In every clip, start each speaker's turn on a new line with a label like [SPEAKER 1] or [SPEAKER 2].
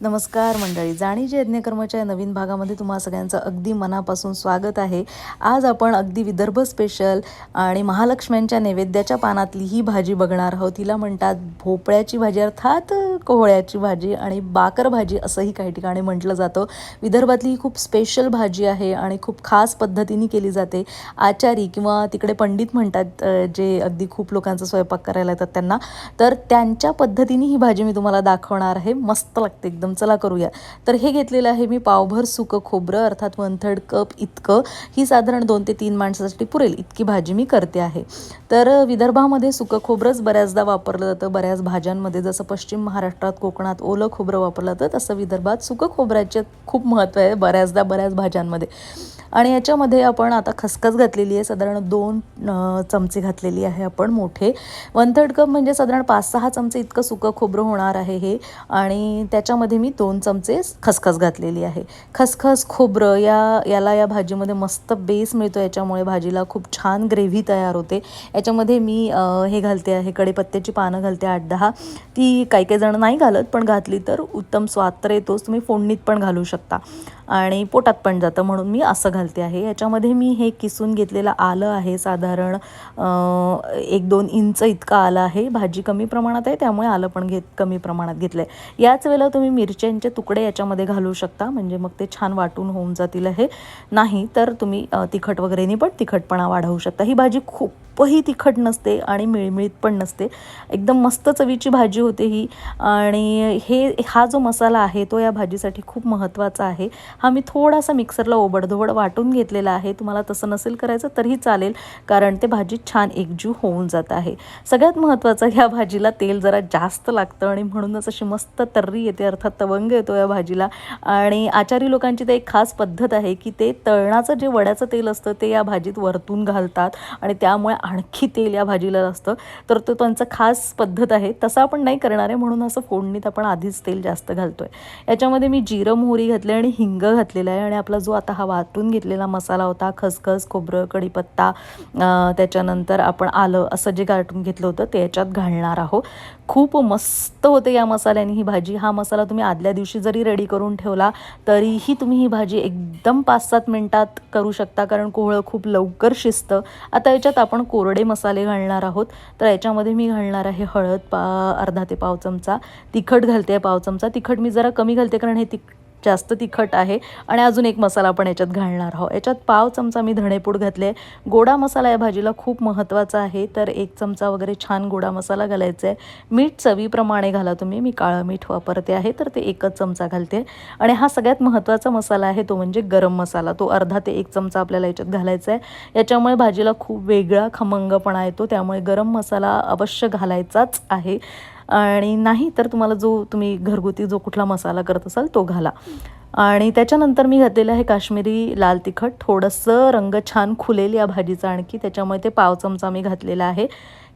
[SPEAKER 1] नमस्कार मंडळी. जाणीचे यज्ञकर्माच्या या नवीन भागामध्ये तुम्हा सगळ्यांचं अगदी मनापासून स्वागत आहे. आज आपण अगदी विदर्भ स्पेशल आणि महालक्ष्म्यांच्या नैवेद्याच्या पानातली ही भाजी बघणार आहोत. तिला म्हणतात भोपळ्याची भाजी अर्थात कोहळ्याची भाजी आणि बाकर भाजी असंही काही ठिकाणी म्हटलं जातं. विदर्भातली ही खूप स्पेशल भाजी आहे आणि खूप खास पद्धतीने केली जाते. आचारी किंवा तिकडे पंडित म्हणतात जे अगदी खूप लोकांचा स्वयंपाक करायला येतात त्यांना. तर त्यांच्या पद्धतीने ही भाजी मी तुम्हाला दाखवणार आहे. मस्त लागते एकदम. चला करूया. तर हे घेतलेलं आहे मी पावभर सुकं खोबरं अर्थात वन थर्ड कप इतकं. ही साधारण दोन ते तीन माणसासाठी पुरेल. इतकी भाजी मी करते आहे. तर विदर्भामध्ये सुकं खोबरंच बऱ्याचदा वापरलं जातं. बऱ्याच भाज्यांमध्ये जसं पश्चिम महाराष्ट्रात कोकणात ओलं खोबरं वापरलं जातं तसं विदर्भात सुकं खोबऱ्याचे खूप महत्त्व आहे बऱ्याचदा बऱ्याच भाज्यांमध्ये. आणि याच्यामध्ये आपण आता खसखस घातलेली आहे. साधारण दोन चमचे घातलेली आहे आपण मोठे. वन थर्ड कप म्हणजे साधारण पाच सहा चमचे इतकं सुकं खोबरं होणार आहे हे. आणि त्याच्यामध्ये मी दोन चमचे खसखस घातलेली आहे. खसखस खोबरं या याला या भाजीमध्ये मस्त बेस मिळतो. याच्यामुळे भाजीला खूप छान ग्रेव्ही तयार होते. याच्यामध्ये मी हे घालते आहे कडेपत्त्याची पानं घालते आठ दहा ती काही काही जण नाही घालत पण घातली तर उत्तम स्वाद तर येतोच. तुम्ही फोडणीत पण घालू शकता. आणि पोटात पण जातं म्हणून मी असं घालते आहे. याच्यामध्ये मी हे किसून घेतलेलं आलं आहे साधारण एक दोन इंच इतकं आलं आहे. भाजी कमी प्रमाणात आहे त्यामुळे आलं पण घेत कमी प्रमाणात घेतलं आहे याच वेळेला तुम्ही मिरच्यांचे तुकडे याच्यामध्ये घालू शकता म्हणजे मग ते छान वाटून होऊन जातील हे नाही तर तुम्ही तिखट वगैरेनी पण तिखटपणा वाढवू शकता. ही भाजी खूप खूपही तिखट नसते आणि मिळमिळीत पण नसते. एकदम मस्त चवीची भाजी होते ही. आणि हे हा जो मसाला आहे तो या भाजीसाठी खूप महत्त्वाचा आहे. हा मी थोडासा मिक्सरला ओबडधोबड वाटून घेतलेला आहे. तुम्हाला तसं नसेल करायचं तरीही चालेल कारण ते भाजी छान एकजीव होऊन जात आहे. सगळ्यात महत्त्वाचं ह्या भाजीला तेल जरा जास्त लागतं आणि म्हणूनच अशी मस्त तर्री येते अर्थात तवंग येतो या भाजीला. आणि आचारी लोकांची तर एक खास पद्धत आहे की ते तळणाचं जे वड्याचं तेल असतं ते या भाजीत वरतून घालतात. आणि त्यामुळे आणखी तेल या भाजीला असतं तर तो त्यांचं खास पद्धत आहे. तसं आपण नाही करणार आहे. म्हणून असं फोडणीत आपण आधीच तेल जास्त घालतो आहे याच्यामध्ये मी जिरं मोहरी घातले आणि हिंग घातलेलं आहे. आणि आपला जो आता हा वाटून घेतलेला मसाला होता खसखस खोबरं कढीपत्ता त्याच्यानंतर आपण आलं असं जे गाठून घेतलं होतं ते याच्यात घालणार आहोत. खूप मस्त होते या मसाल्याने ही भाजी. हा मसाला तुम्ही आदल्या दिवशी जरी रेडी करून ठेवला तरीही तुम्ही ही भाजी एकदम पाच सात मिनटात करू शकता. कारण कोहळं खूप लवकर शिजतं. आता याच्यात आपण कोरडे मसाले घालणार आहोत. तर याच्यामध्ये मी घालणार आहे हळद पा अर्धा ते पाव चमचा. तिखट घालते पाव चमचा. तिखट मी जरा कमी घालते कारण हे तिख जास्त तिखट आहे. आणि अजून एक मसाला आपण याच्यात घालणार आहोत. याच्यात पाव चमचा मी धणेपूड घातले. गोडा मसाला या भाजीला खूप महत्त्वाचा आहे. तर एक चमचा वगैरे छान गोडा मसाला घालायचा आहे. मीठ चवीप्रमाणे घाला तुम्ही. मी काळं मीठ वापरते आहे तर ते एकच चमचा घालते. आणि हा सगळ्यात महत्त्वाचा मसाला आहे तो म्हणजे गरम मसाला. तो अर्धा ते एक चमचा आपल्याला याच्यात घालायचा आहे. याच्यामुळे भाजीला खूप वेगळा खमंगपणा येतो. त्यामुळे गरम मसाला अवश्य घालायचाच आहे. आणि नाही तर तुम्हाला जो तुम्ही घरगुती जो कुठला मसाला करत असाल तो घाला. आणि त्याच्यानंतर मी घातलेलं आहे काश्मीरी लाल तिखट. थोडंसं रंग छान खुलेल या भाजीचा. आणखी त्याच्यामुळे ते पाव चमचा मी घातलेला आहे.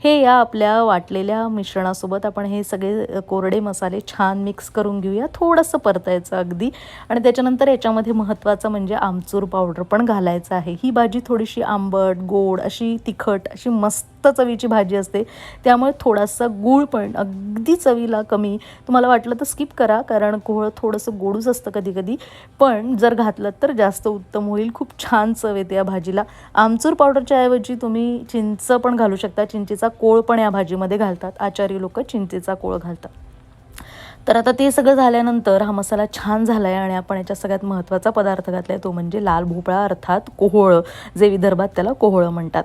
[SPEAKER 1] हे या आपल्या वाटलेल्या मिश्रणासोबत आपण हे सगळे कोरडे मसाले छान मिक्स करून घेऊया. थोडंसं परतायचं अगदी. आणि त्याच्यानंतर याच्यामध्ये महत्त्वाचं म्हणजे आमचूर पावडर पण घालायचं आहे. ही भाजी थोडीशी आंबट गोड अशी तिखट अशी मस्त चवीची भाजी असते. त्यामुळे थोडासा गूळ पण अगदी चवीला कमी. तुम्हाला वाटलं तर स्किप करा कारण कोहळं थोडंसं गोडूच असतं कधी कधी पण जर घातलं तर जास्त उत्तम होईल. खूप छान चव येते या भाजीला. आमचूर पावडरच्या ऐवजी तुम्ही चिंच पण घालू शकता. चिंचेचा कोळ पण या भाजीमध्ये घालतात. आचारी लोक चिंचेचा कोळ घालतात. तर आता ते सगळं झाल्यानंतर हा मसाला छान झाला आहे आणि आपण याच्यात सगळ्यात महत्त्वाचा पदार्थ घातला आहे तो म्हणजे लाल भोपळा अर्थात कोहळं जे विदर्भात त्याला कोहळं म्हणतात.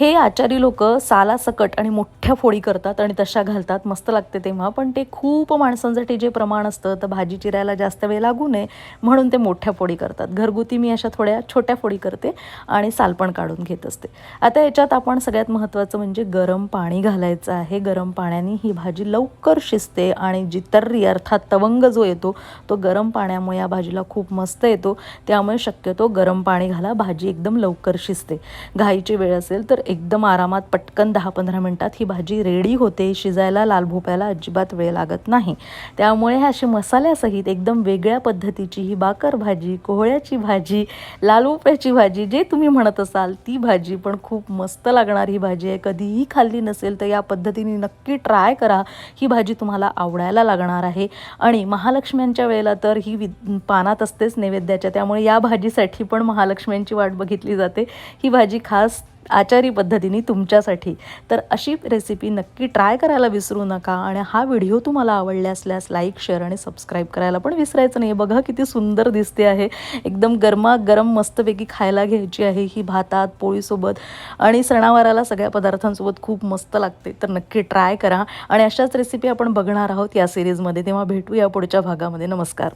[SPEAKER 1] हे आचारी लोक सालासकट आणि मोठ्या फोडी करतात आणि तशा घालतात मस्त लागते तेव्हा पण ते खूप माणसांसाठी जे प्रमाण असतं तर भाजी चिरायला जास्त वेळ लागू नये म्हणून ते मोठ्या फोडी करतात. घरगुती मी अशा थोड्या छोट्या फोडी करते आणि सालपण काढून घेत असते. आता याच्यात आपण सगळ्यात महत्त्वाचं म्हणजे गरम पाणी घालायचं आहे. गरम पाण्याने ही भाजी लवकर शिजते आणि जी तर्री अर्थात तवंग जो येतो तो गरम पाण्यामुळे या भाजीला खूप मस्त येतो. त्यामुळे शक्यतो गरम पाणी घाला भाजी एकदम लवकर शिजते. घाईची वेळ असेल तर एकदम आरामात पटकन दहा पंधरा मिनटात ही भाजी रेडी होते. शिजायला लाल भोप्याला अजिबात वेळ लागत नाही. त्यामुळे ह्या अशी मसाल्यासहित एकदम वेगळ्या पद्धतीची ही बाकर भाजी कोहळ्याची भाजी लाल भोपळ्याची भाजी जे तुम्ही म्हणत असाल ती भाजी पण खूप मस्त लागणारी ही भाजी आहे. कधीही खाल्ली नसेल तर या पद्धतीने नक्की ट्राय करा. ही भाजी तुम्हाला आवडायला लागणार आहे. आणि महालक्ष्म्यांच्या वेळेला तर ही वि पानात असतेच नैवेद्याच्या. त्यामुळे या भाजीसाठी पण महालक्ष्म्यांची वाट बघितली जाते. ही भाजी खास आचारी पद्धतीने तुमच्यासाठी. तर अशी रेसिपी नक्की ट्राय करायला विसरू नका आणि हा व्हिडिओ तुम्हाला आवडला असल्यास लाईक शेअर आणि सबस्क्राईब करायला पण विसरायचं नाही बघा किती सुंदर दिसते आहे. एकदम गरमागरम मस्तपैकी खायला घ्यायची आहे ही भातात पोळीसोबत आणि सणावाराला सगळ्या पदार्थांसोबत खूप मस्त लागते. तर नक्की ट्राय करा आणि अशाच रेसिपी आपण बघणार आहोत या सिरीजमध्ये तेव्हा भेटूया पुढच्या भागामध्ये. नमस्कार.